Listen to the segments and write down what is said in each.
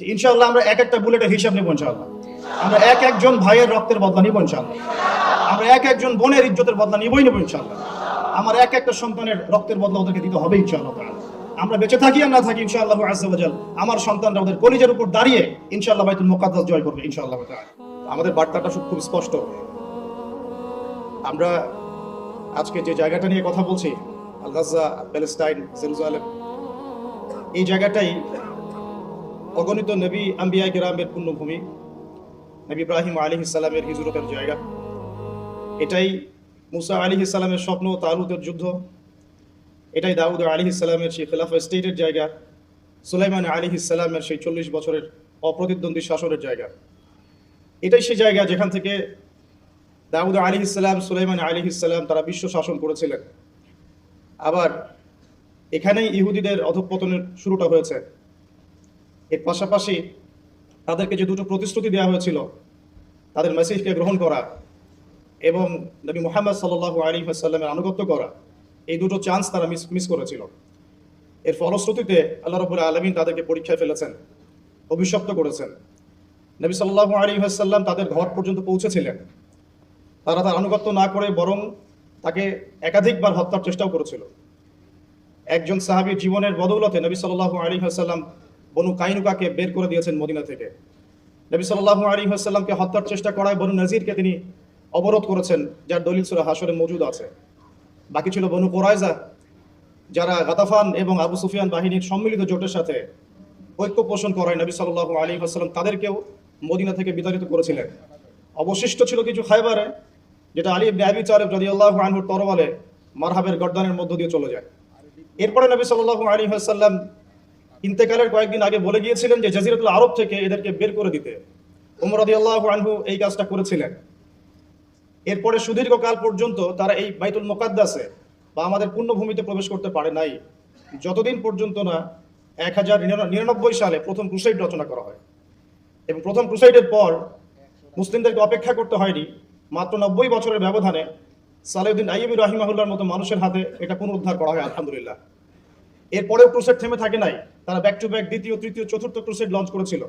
যে ইনশাআল্লাহ আমরা এক একটা বুলেটের হিসাব নেব ইনশাআল্লাহ। আমরা এক একজন ভাইয়ের রক্তের বদলা নিব ইনশাআল্লাহ। আমরা এক একজন বোনের ইজ্জতের বদলা নিবই নেব ইনশাআল্লাহ। আমার এক একটা সন্তানের রক্তের বদলা ওদেরকে দিতে হবে ইনশাআল্লাহ আমরা বেঁচে থাকি আর না থাকি ইনশাআল্লাহ আজ্জাওয়াজাল আমার সন্তানরা ওদের কলিজের উপর দাঁড়িয়ে ইনশাআল্লাহ বাইতুল মুকাদ্দাস জয় করবে ইনশাআল্লাহ। আমাদের বার্তাটা খুব স্পষ্ট। আমরা আজকে যে জায়গাটা নিয়ে কথা বলছি আল গাজা প্যালেস্টাইন, জেরুজালেম, এই জায়গাটাই অগণিত নবী আম্বিয়া গ্রামের পুণ্যভূমি, নবী ইব্রাহিম আলী ইসালামের হিজরতের জায়গা। এটাই মুসা আলী ইসালামের স্বপ্ন, তালুতের যুদ্ধ। এটাই দাউদ আলী ইসালামের সেই খেলাফা স্টেটের জায়গা। সুলাইমান আলী ইসালামের সেই চল্লিশ বছরের অপ্রতিদ্বন্দ্বী শাসনের জায়গা। এটাই সেই জায়গা যেখান থেকে দাউদ আলী ইসলাম সুলাইমান আলী ইসলাম তারা বিশ্ব শাসন করেছিলেন। আবার এখানেই ইহুদিদের অধঃপতনের শুরুটা হয়েছে। এর পাশাপাশি তাদেরকে যে দুটো প্রতিশ্রুতি দেওয়া হয়েছিল, তাদের মেসেজকে গ্রহণ করা এবং নবী মোহাম্মদ সাল্লাহ আলী সাল্লামের আনুগত্য করা, এই দুটো চান্স তারা মিস মিস করেছিল। এর ফলশ্রুতিতে আল্লাহ রবুল্লা আলমিন তাদেরকে পরীক্ষায় ফেলেছেন, অভিশপ্ত করেছেন। নবী সাল্লাহ আলী সাল্লাম তাদের ঘর পর্যন্ত পৌঁছেছিলেন। তারা তার আনুগত্য না করে বরং তাকে একাধিকবার হত্যার চেষ্টাও করেছিল। একজন সাহাবীর জীবনের বদৌলতে নবী সাল্লাহ আলী হাসাল্লাম বনু কাইনুকাকে বের করে দিয়েছেন মদিনা থেকে। নবী সাল্লাহ আলী হাসাল্লামকে হত্যার চেষ্টা করায় বনু নজিরকে তিনি অবরোধ করেছেন, যার দলিল সুরা হাসরে মজুদ আছে। বাকি ছিল বনু কোরাইজা যারা গাতাফান এবং আবু সুফিয়ান বাহিনীর সম্মিলিত জোটের সাথে ঐক্য পোষণ করায় নবী সাল্লাহ আলী হাসাল্লাম তাদেরকেও মদিনা থেকে বিতাড়িত করেছিলেন। অবশিষ্ট ছিল কিছু খাইবারে, যেটা আলী ইবনে আবি তালেব রাদিয়াল্লাহু আনহুর তরবালে মারহাবের গর্দানের মধ্য দিয়ে চলে যায়। এরপরে নবী সাল্লাল্লাহু আলাইহি ওয়াসাল্লাম ইন্তেকালের কয়েকদিন আগে বলে গিয়েছিলেন যে জাজিরাতুল আরব থেকে এদেরকে বের করে দিতে। উমর আল্লাহ আনহু এই কাজটা করেছিলেন। এরপরে সুদীর্ঘকাল পর্যন্ত তারা এই বাইতুল মোকাদ্দাসে বা আমাদের পুণ্যভূমিতে প্রবেশ করতে পারে নাই। যতদিন পর্যন্ত না এক হাজার নিরানব্বই সালে প্রথম ক্রুসাইড রচনা করা হয়। এবং প্রথম ক্রুসাইডের পর মুসলিমদেরকে অপেক্ষা করতে হয়নি। মাত্র নব্বই বছরের ব্যবধানে সালেউদ্দিন আইবি রাহিমাহুল্লার মতো মানুষের হাতে এটা পুনরুদ্ধার করা হয়, আলহামদুলিল্লাহ। এরপরেও ক্রুসেড থেমে থাকে নাই। তারা ব্যাক টু ব্যাক দ্বিতীয়, তৃতীয়, চতুর্থ ক্রুসেড লঞ্চ করেছিল।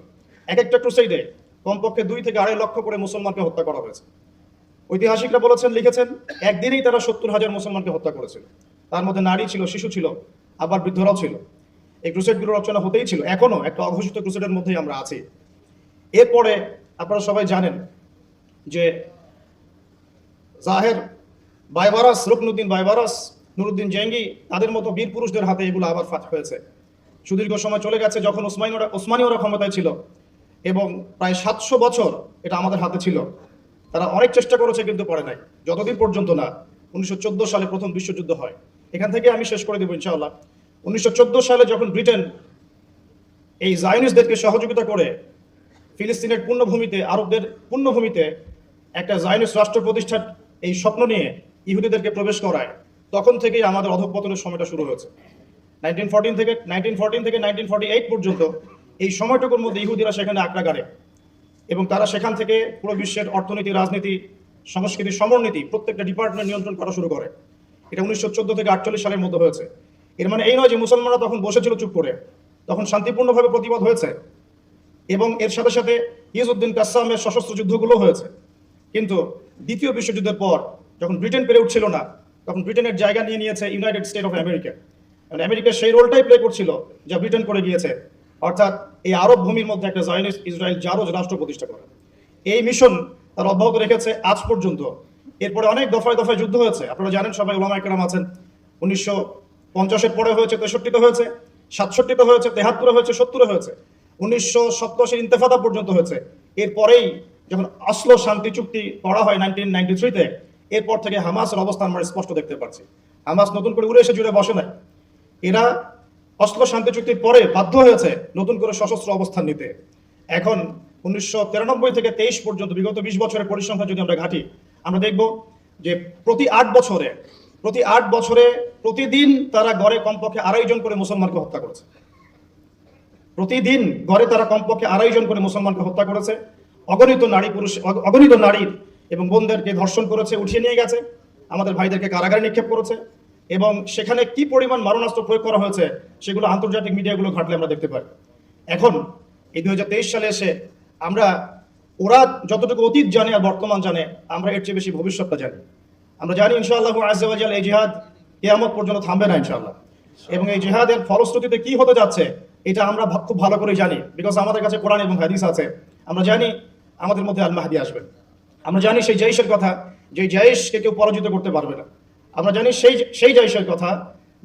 এক একটা ক্রুসেডে কমপক্ষে দুই থেকে আড়াই লক্ষ করে মুসলমানকে হত্যা করা হয়েছে। ঐতিহাসিকরা বলেছেন, লিখেছেন, একদিনেই তারা সত্তর হাজার মুসলমানকে হত্যা করেছিল। তার মধ্যে নারী ছিল, শিশু ছিল, আবার বৃদ্ধরাও ছিল। এই ক্রুসেডগুলো রচনা হতেই ছিল। এখনও একটা অঘোষিত ক্রুসেডের মধ্যেই আমরা আছি। এরপরে আপনারা সবাই জানেন যে জাহের, বাইবারাস, রুকনুদ্দিন বাইবারাস, নুরুদ্দিন জেঙ্গি, তাদের মতো বীর পুরুষদের হাতে এগুলো আবার ফাট হয়েছে। সুদীর্ঘ সময় চলে গেছে যখন ওসমানীরা ওসমানীয়রা ক্ষমতায় ছিল এবং প্রায় সাতশো বছর এটা আমাদের হাতে ছিল। তারা অনেক চেষ্টা করেছে কিন্তু পরে নাই। যতদিন পর্যন্ত না, উনিশশো চোদ্দ সালে প্রথম বিশ্বযুদ্ধ হয়। এখান থেকে আমি শেষ করে দেবো ইনশাআল্লাহ। উনিশশো চোদ্দ সালে যখন ব্রিটেন এই জায়নিসদেরকে সহযোগিতা করে ফিলিস্তিনের পূর্ণভূমিতে, আরবদের পূর্ণভূমিতে একটা জায়নিস রাষ্ট্র প্রতিষ্ঠার এই স্বপ্ন নিয়ে ইহুদিদেরকে প্রবেশ করায়, তখন থেকেই আমাদের অধঃপতনের সময়টা শুরু হয়েছে। নাইনটিন ফোরটিন থেকে, নাইনটিন ফোরটিন থেকে নাইনটিন ফোরটি এইট পর্যন্ত এই সময়টুকুর মধ্যে ইহুদিরা সেখানে গাড়ে এবং তারা সেখান থেকে পুরো বিশ্বের অর্থনীতি, রাজনীতি, সংস্কৃতি, সমরনীতি প্রত্যেকটা ডিপার্টমেন্ট নিয়ন্ত্রণ করা শুরু করে। এটা উনিশশো চোদ্দ থেকে আটচল্লিশ সালের মধ্যে হয়েছে। এর মানে এই নয় যে মুসলমানরা তখন বসেছিল চুপ করে, তখন শান্তিপূর্ণভাবে প্রতিবাদ হয়েছে। এবং এর সাথে সাথে ইয়েজউদ্দিন কাসামের সশস্ত্র যুদ্ধগুলো হয়েছে। কিন্তু দ্বিতীয় বিশ্বযুদ্ধের পর যখন ব্রিটেন পেরে উঠছিল না, তখন ব্রিটেনের জায়গা নিয়ে নিয়েছে ইউনাইটেড স্টেট অফ আমেরিকা। মানে আমেরিকা সেই রোলটাই প্লে করছিল, যা ব্রিটেন করে গিয়েছে। অর্থাৎ এই আরব ভূমির মধ্যে একটা জয়নিস ইসরায়েল জারজ রাষ্ট্র প্রতিষ্ঠা করা। এই মিশন তার অব্যাহত রেখেছে আজ পর্যন্ত। এরপরে অনেক দফায় দফায় যুদ্ধ হয়েছে। আপনারা জানেন সবাই ওলামা একরাম আছেন। উনিশশো পঞ্চাশের পরে হয়েছে, তেষট্টিতে হয়েছে, সাতষট্টিতে হয়েছে, তেহাত্তরে হয়েছে, সত্তরে হয়েছে, উনিশশো সপ্তাশির ইন্তেফাদা পর্যন্ত হয়েছে। এরপরেই যখন অসলো শান্তি চুক্তি করা হয় নাইনটিন নাইনটি থ্রিতে এরপর থেকে হামাসের অবস্থান আমরা স্পষ্ট দেখতে পাচ্ছি। হামাস নতুন করে উড়ে এসে জুড়ে বসে নাই। এরা অসলো শান্তি চুক্তির পরে বাধ্য হয়েছে নতুন করে সশস্ত্র অবস্থান নিতে। এখন উনিশশো তিরানব্বই থেকে তেইশ পর্যন্ত বিগত বিশ বছরের পরিসংখ্যান যদি আমরা ঘাঁটি, আমরা দেখব যে প্রতি আট বছরে, প্রতি আট বছরে প্রতিদিন তারা গড়ে কমপক্ষে আড়াই জন করে মুসলমানকে হত্যা করেছে। প্রতিদিন গড়ে তারা কমপক্ষে আড়াই জন করে মুসলমানকে হত্যা করেছে। অগণিত নারী পুরুষ, অগ- অগণিত নারীর এবং বোনদেরকে ধর্ষণ করেছে, উঠিয়ে নিয়ে গেছে। আমাদের ভাইদেরকে কারাগারে নিক্ষেপ করেছে। এবং সেখানে কি পরিমাণ মারণাস্ত্র প্রয়োগ করা হয়েছে সেগুলো আন্তর্জাতিক মিডিয়াগুলো ঘাটলে আমরা দেখতে পাই। এখন, এই দুই সালে এসে আমরা, ওরা যতটুকু অতীত জানে আর বর্তমান জানে, আমরা এর চেয়ে বেশি ভবিষ্যৎটা জানি। আমরা জানি ইনশাআল্লাহ আজাল এই জিহাদ কেয়ামত পর্যন্ত থামবে না ইনশাআল্লাহ। এবং এই জিহাদের ফলশ্রুতিতে কি হতে যাচ্ছে, এটা আমরা খুব ভালো করে জানি। বিকজ আমাদের কাছে কোরআন এবং হাদিস আছে। আমরা জানি আমাদের মধ্যে আল মাহাদি আসবেন। আমরা জানি সেই জৈশের কথা, যে জৈশকে কেউ পরাজিত করতে পারবে না। আমরা জানি সেই সেই জৈশের কথা,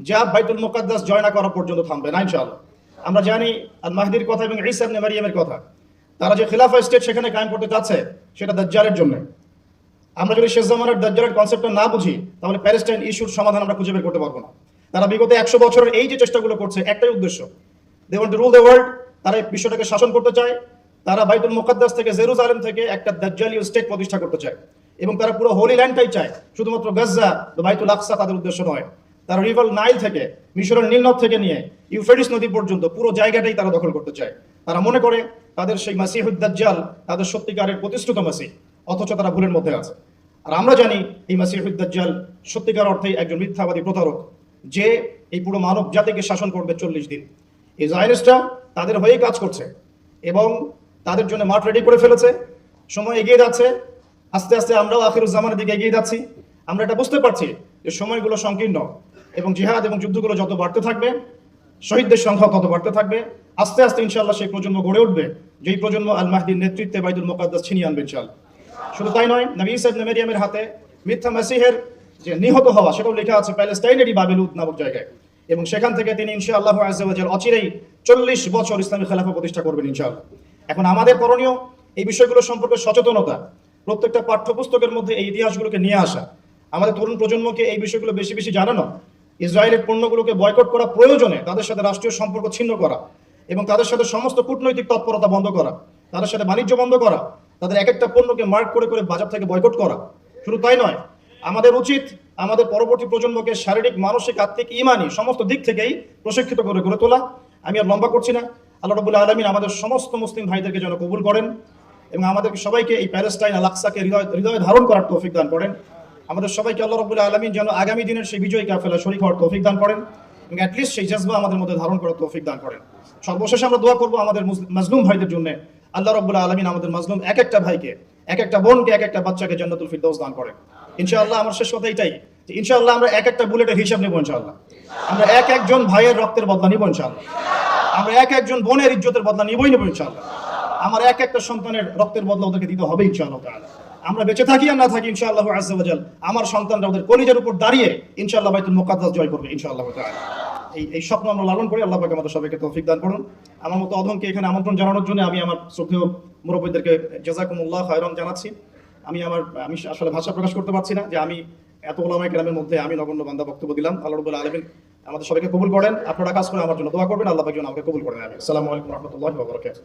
যা বাইতুল মোকাদ্দাস জয় না করা পর্যন্ত থামবে না, ইনশাআল্লাহ। আমরা জানি আল মাহদির কথা এবং ইবনে মারিয়ামের কথা। তারা যে খিলাফা স্টেট সেখানে কায়েম করতে চাচ্ছে, সেটা দাজ্জালের জন্য। আমরা যদি শেষ জামানের দাজ্জালের কনসেপ্টটা না বুঝি, তাহলে প্যালেস্টাইন ইস্যুর সমাধান আমরা খুঁজে বের করতে পারব না। তারা বিগত একশো বছরের এই যে চেষ্টাগুলো করছে, একটাই উদ্দেশ্য। They want to rule the world তারা বিশ্বটাকে শাসন করতে চায়। তারা বাইতুল মুকাদ্দাস থেকে জেরুজালেম থেকে একটা দাজ্জালীয় স্টেট প্রতিষ্ঠা করতে চায়। এবং তারা পুরো হোলি ল্যান্ডটাই চায়। শুধুমাত্র গাজ্জা বাইতুল আকসা তাদের উদ্দেশ্য নয়। তারা রিভার নাইল থেকে, মিশরের নীলনদ থেকে নিয়ে ইউফ্রেটিস নদী পর্যন্ত পুরো জায়গাটাই তারা দখল করতে চায়। তারা মনে করে তাদের সেই মাসিহুদ দাজ্জাল তাদের সত্যিকারের প্রতিষ্ঠিত মাসি অথচ তারা ভুলের মধ্যে আছে। আর আমরা জানি এই মাসিহুদ দাজ্জাল সত্যিকার অর্থে একজন মিথ্যাবাদী প্রতারক, যে এই পুরো মানব জাতিকে শাসন করবে চল্লিশ দিন। এই জায়নিস্টরা তাদের হয়েই কাজ করছে এবং তাদের জন্য মাঠ রেডি করে ফেলেছে, সময় এগিয়ে যাচ্ছে আস্তে আস্তে আমরাও আখিরুজ্জামানের দিকে এগিয়ে যাচ্ছি। আমরা এটা বুঝতে পারছি যে সময়গুলো সংকীর্ণ এবং জিহাদ এবং যুদ্ধগুলো যত বাড়তে থাকবে, শহীদদের সংখ্যা তত বাড়তে থাকবে। আস্তে আস্তে ইনশাআল্লাহ সেই প্রজন্ম গড়ে উঠবে, যেই প্রজন্ম আল মাহদির নেতৃত্বে বাইদুল মোকাদ্দাস ছিনিয়ে আনবে ইনশাআল্লাহ। শুধু তাই নয়, নবী ইসা ইবনে মারিয়ামের হাতে মিথ্যা মাসিহের যে নিহত হওয়া, সেটাও লেখা আছে প্যালেস্টাইনেরই বাবেলুদ নামক জায়গায়। এবং সেখান থেকে তিনি ইনশাআল্লাহ আজ্জাওয়াজাল অচিরেই চল্লিশ বছর ইসলামী খেলাফা প্রতিষ্ঠা করবেন ইনশাআল্লাহ। এখন আমাদের করণীয় এই বিষয়গুলো সম্পর্কে সচেতনতা। প্রত্যেকটা পাঠ্যপুস্তকের মধ্যে এই ইতিহাসগুলোকে নিয়ে আসা। আমাদের তরুণ প্রজন্মকে এই বিষয়গুলো বেশি বেশি জানানো, ইসরায়েলের পণ্যগুলোকে বয়কট করা প্রয়োজনে তাদের সাথে রাষ্ট্রীয় সম্পর্ক ছিন্ন করা এবং তাদের সাথে সমস্ত কূটনৈতিক তৎপরতা বন্ধ করা, তাদের সাথে বাণিজ্য বন্ধ করা, তাদের এক একটা পণ্যকে মার্ক করে করে বাজার থেকে বয়কট করা। শুধু তাই নয়, আমাদের উচিত আমাদের পরবর্তী প্রজন্মকে শারীরিক, মানসিক, আত্মিক, ইমানি সমস্ত দিক থেকেই প্রশিক্ষিত করে গড়ে তোলা। আমি আর লম্বা করছি না। আল্লাহ রবুল্লা আলমিন আমাদের সমস্ত মুসলিম ভাইদেরকে যেন কবুল করেন। এবং আমাদেরকে সবাইকে এই প্যালেস্টাইন আল আকসাকে হৃদয়, হৃদয়ে ধারণ করার তৌফিক দান করেন। আমাদের সবাইকে আল্লাহ রবুল্লা আলমিন যেন আগামী দিনের সেই বিজয়ী কাফেলা শরীর হওয়ার তৌফিক দান করেন এবং অ্যাটলিস্ট সেই জজবা আমাদের মধ্যে ধারণ করার তৌফিক দান করেন। সর্বশেষে আমরা দোয়া করব আমাদের মাজলুম ভাইদের জন্য। আল্লাহ রবুল্লা আলমিন আমাদের মাজলুম এক একটা ভাইকে, এক একটা বোনকে, এক একটা বাচ্চাকে জান্নাতুল ফিরদৌস দান করেন। ইনশাআল্লাহ আমার শেষ কথা এটাই যে ইনশাআল্লাহ আমরা এক একটা বুলেটের হিসাব নেব ইনশাআল্লাহ। আমরা এক একজন ভাইয়ের রক্তের বদলা নিব ইনশাআল্লাহ। আমরা এক একজন বোনের ইজ্জতের বদলা নিবই নেব ইনশাআল্লাহ। আমার এক একটা সন্তানের রক্তের বদলা ওদেরকে দিতে হবে ইনশাআল্লাহ তাআলা। আমরা বেঁচে থাকি আর না থাকি ইনশাআল্লাহ আজ্জা ওয়াজাল আমার সন্তানরা ওদের কলিজার উপর দাঁড়িয়ে ইনশাআল্লাহ বাইতুল মুকাদ্দাস জয় করবে ইনশাআল্লাহ তাআলা। এই এই স্বপ্ন আমরা লালন করি, আল্লাহ পাক আমাদের সবাইকে তৌফিক দান করুন। আমার মতো অধমকে এখানে আমন্ত্রণ জানানোর জন্য আমি আমার শ্রদ্ধেয় মুরব্বীদেরকে জাজাকুমুল্লাহ খায়রন জানাচ্ছি। আমি আমার, আমি আসলে ভাষা প্রকাশ করতে পারছি না যে আমি এত ওলামায় কেরামের মধ্যে আমি নগণ্য বান্দা বক্তব্য দিলাম। আল্লাহ রবুল্লাহ আলমিন আমাদের সবাইকে কবুল করেন। আপনারা কাজ করে আমার জন্য দোয়া করবেন। আল্লাহ পাক যেন আমাকে কবুল করেন আমি আসসালামু আলাইকুম রহমতুল্লাহ বরকাত